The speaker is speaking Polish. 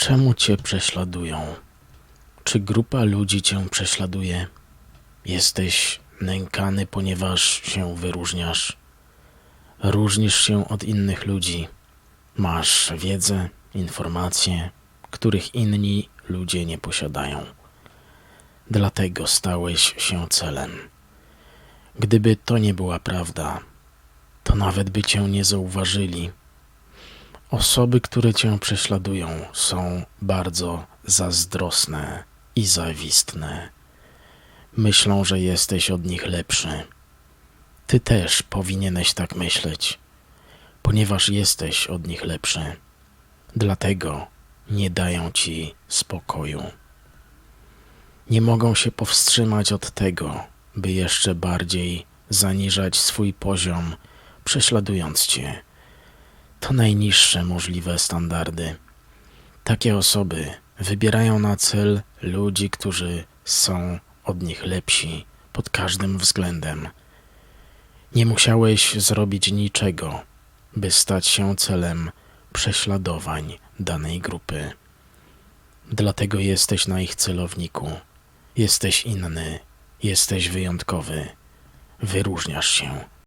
Czemu cię prześladują? Czy grupa ludzi cię prześladuje? Jesteś nękany, ponieważ się wyróżniasz. Różnisz się od innych ludzi. Masz wiedzę, informacje, których inni ludzie nie posiadają. Dlatego stałeś się celem. Gdyby to nie była prawda, to nawet by cię nie zauważyli. Osoby, które cię prześladują, są bardzo zazdrosne i zawistne. Myślą, że jesteś od nich lepszy. Ty też powinieneś tak myśleć, ponieważ jesteś od nich lepszy. Dlatego nie dają ci spokoju. Nie mogą się powstrzymać od tego, by jeszcze bardziej zaniżać swój poziom, prześladując cię. To najniższe możliwe standardy. Takie osoby wybierają na cel ludzi, którzy są od nich lepsi pod każdym względem. Nie musiałeś zrobić niczego, by stać się celem prześladowań danej grupy. Dlatego jesteś na ich celowniku. Jesteś inny, jesteś wyjątkowy, wyróżniasz się.